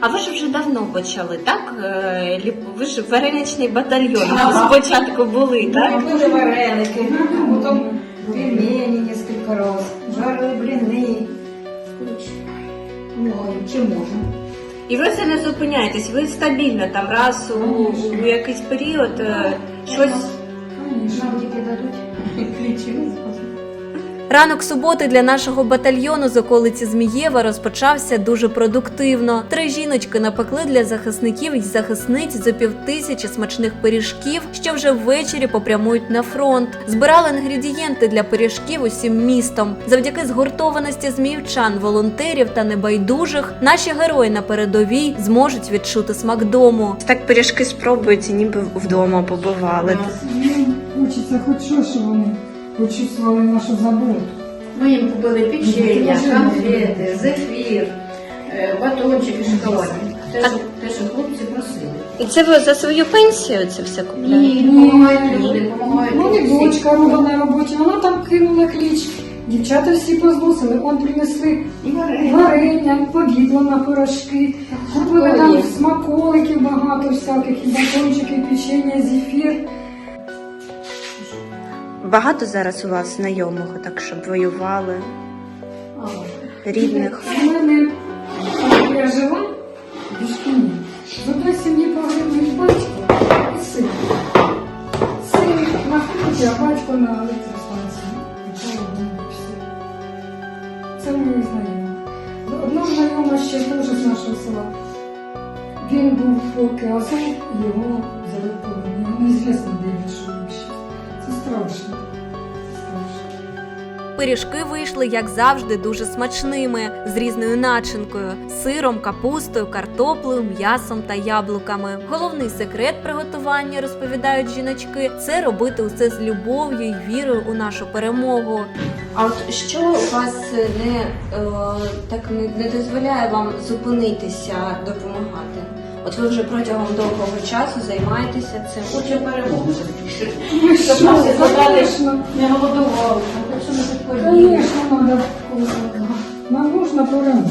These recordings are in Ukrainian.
А ви ж вже давно почали, так? Е, ліп- Ви ж вареничний батальйон спочатку були, так? Були вареники, потім пельмені несколько раз, жарили блини. Ну, чи можна? І ви все не зупиняєтесь, ви стабільно там раз у, у якийсь період е, щось. Нам тільки дадуть ключі. Ранок суботи для нашого батальйону з околиці Змієва розпочався дуже продуктивно. Три жіночки напекли для захисників і захисниць за півтисячі смачних пиріжків, що вже ввечері попрямують на фронт. Збирали інгредієнти для пиріжків усім містом. Завдяки згуртованості зміївчан, волонтерів та небайдужих наші герої на передовій зможуть відчути смак дому. Так пиріжки спробують, ніби вдома побували. Хочеться хоч що, що вони почувствували нашу заботу. Ми їм купили печення, конфети, зефір, е, батончики шоколадні. Те, що, те, що хлопці просили. І це ви за свою пенсію це все купляєте? Ні, допомагають люди, допомагають Ну, і дочка робила на роботі, вона там кинула кліч. Дівчата всі позносили, он принесли І вареники. варення, повідло на пирожки, купили там смаколиків багато всяких, і батончики, і печення, зефір. Багато зараз у вас знайомих, так щоб воювали, рідних. У мене, я жила, в Бішкіні, в одній сім'ї погибли батько і син. Син на фронті, а батько на електростанції. Це мої знайомі. Одна знайома ще теж з нашого села. Він був поки Азов, його взяли в полон. Пиріжки вийшли, як завжди, дуже смачними, з різною начинкою: сиром, капустою, картоплею, м'ясом та яблуками. Головний секрет приготування, розповідають жіночки, це робити усе з любов'ю і вірою у нашу перемогу. А от що у вас не е, так не, не дозволяє вам зупинитися, допомагати? От ви вже протягом довгого часу займаєтеся цим. Щоб нас не забрали, не голодували, Конечно, надо вкусненького. Нам нужно перемога.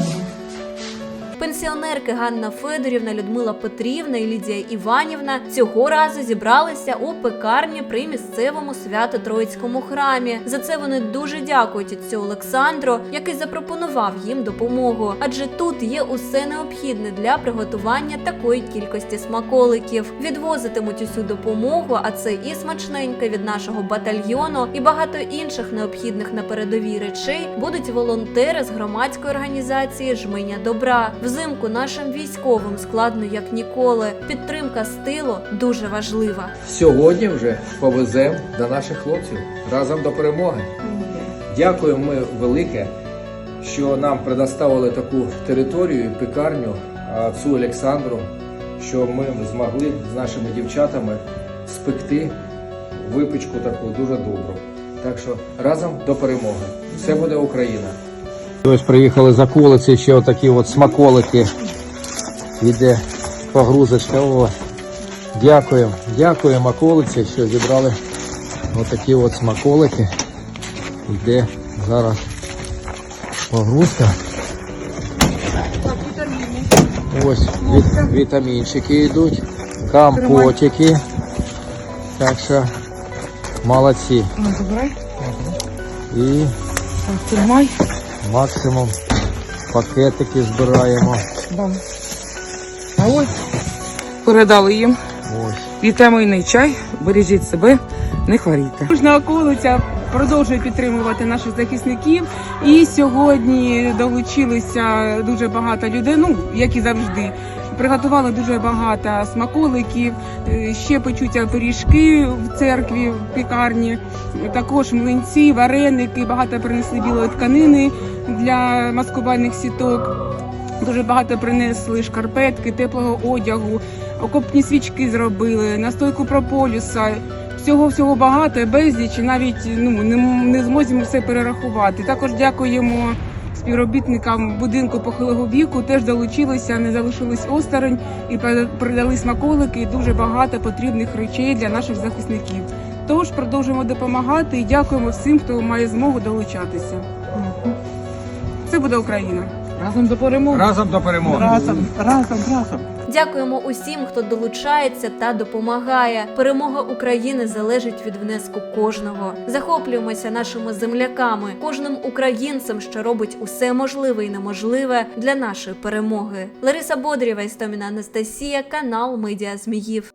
Пенсіонерки Ганна Федорівна, Людмила Петрівна і Лідія Іванівна цього разу зібралися у пекарні при місцевому свято Троїцькому храмі. За це вони дуже дякують отцю Олександру, який запропонував їм допомогу. Адже тут є усе необхідне для приготування такої кількості смаколиків. Відвозитимуть усю допомогу, а це і смачненьке від нашого батальйону, і багато інших необхідних на передовій речей будуть волонтери з громадської організації Жменя добра. Взимку нашим військовим складно як ніколи. Підтримка з тилу дуже важлива. Сьогодні вже повеземо до наших хлопців разом до перемоги. Дякуємо ми велике, що нам предоставили таку територію пекарню отцу Олександру, що ми змогли з нашими дівчатами спекти випічку таку дуже добру. Так що разом до перемоги. Все буде Україна. Ось приїхали з околиці, ще отакі от смаколики. Іде погрузочка. О, Дякуємо, дякуємо околиці, що зібрали отакі от смаколики. Йде зараз погрузка. Ось від, вітамінчики йдуть, компотики. Так що молодці. Добре, І тримай. Максимум пакетики збираємо. Да. А ось передали їм Ось. вітамінний чай, бережіть себе, не хворійте. Кожна околиця продовжує підтримувати наших захисників. І сьогодні долучилися дуже багато людей, ну як і завжди. Приготували дуже багато смаколиків, е, ще печуться пиріжки в церкві, в пікарні, також млинці, вареники, багато принесли білої тканини для маскувальних сіток. Дуже багато принесли шкарпетки, теплого одягу, окопні свічки зробили, настойку прополюса. Всього всього багато, безліч, навіть ну не, не зможемо все перерахувати. Також дякуємо співробітникам будинку похилого віку. Теж долучилися, не залишились осторонь і пере- передали смаколики і дуже багато потрібних речей для наших захисників. Тож продовжуємо допомагати і дякуємо всім, хто має змогу долучатися. Це буде Україна. Разом до перемоги. Разом до перемоги. Разом, разом, разом. Дякуємо усім, хто долучається та допомагає. Перемога України залежить від внеску кожного. Захоплюємося нашими земляками, кожним українцем, що робить усе можливе і неможливе для нашої перемоги. Лариса Бодрєва, Істоміна Анастасія, канал Медіа Зміїв.